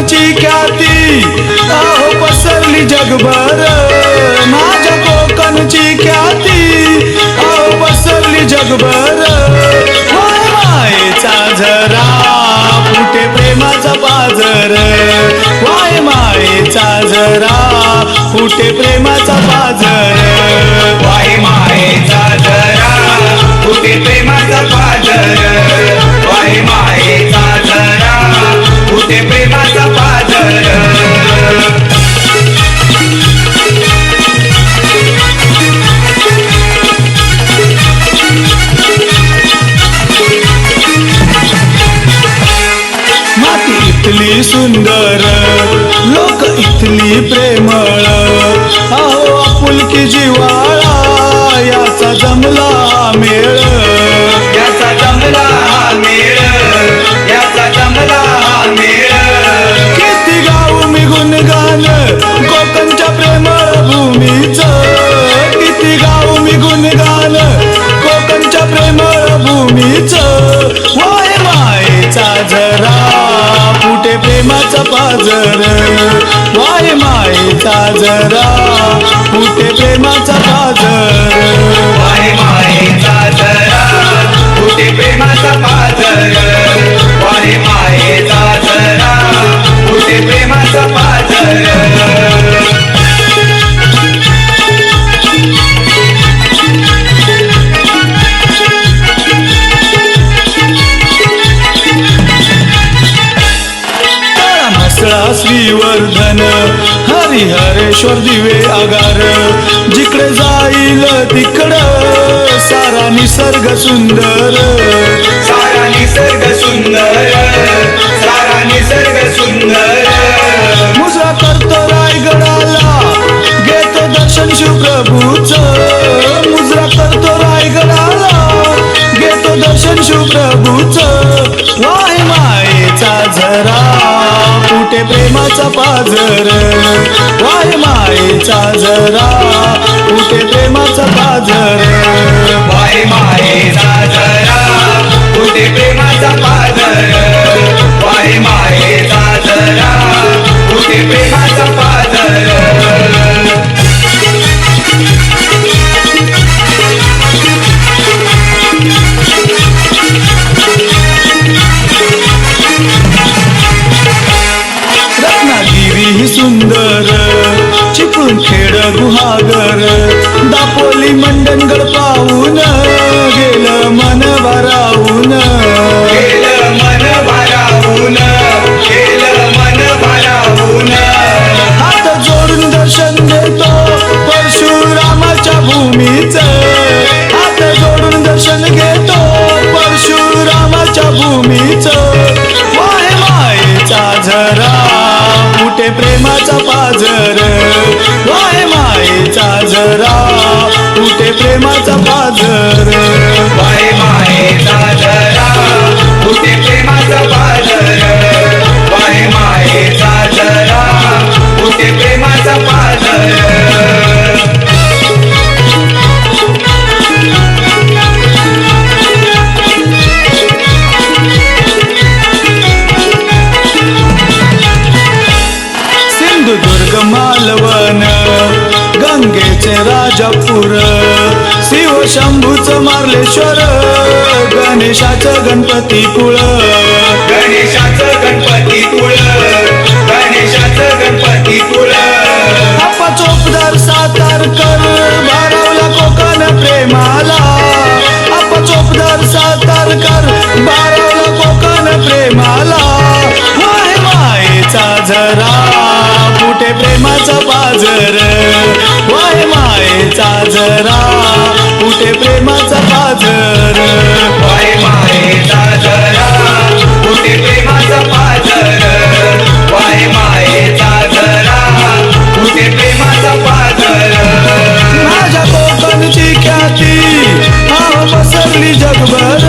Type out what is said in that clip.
तुमची ख्याती. आहो पसरली जगभर. माझ्या कोकणची ख्याती. आहो पसरली जगभर. मायेचा झरा फुटे प्रेमाचा बाजर वाय मायेचा झरा फुटे प्रेमाचा बाजर इथली सुंदर लोक इथली प्रेमळ. अहो आपुलकी जिवाळा याचा जमला मेळ. याचा जमला मेळ याचा जमला पाजर वाय मायेचा झरा कुठे प्रेमाचा पाजर हरिहरेश्वर दिवे आगार. जिकडे जाईल तिकडं सारा निसर्ग सुंदर. सारा निसर्ग सुंदर सारा निसर्ग सुंदर. मुजरा करतो रायगडाला घेतो दर्शन शिवप्रभूच. मुजरा करतो रायगडाला घेतो दर्शन शिवप्रभूच. वाय मायेचा झरा कुठे प्रेमाचा पाझर? मायेचा खेड गुहागर दापोली मंडणगड पाहून कुठे प्रेमाचा पाझर. राजापूर शिव शंभूचं मार्लेश्वर गणेशाचं गणपती कुळ गणेशाचं गणपती कुळ गणेशाचं गणपती कुळ आपा चोपदार सातारकर भारावला कोकण प्रेमाला. आपा चोपदार सातारकर भारावला कोकण प्रेमाला. वाय मायेचा झरा कुठे प्रेमाचा वाय झरा कुठे प्रेमाचा कुठे पाजर कुठे प्रेमाचा पाजर माझ्या कोकणची ख्याती हा पसरली जगभर.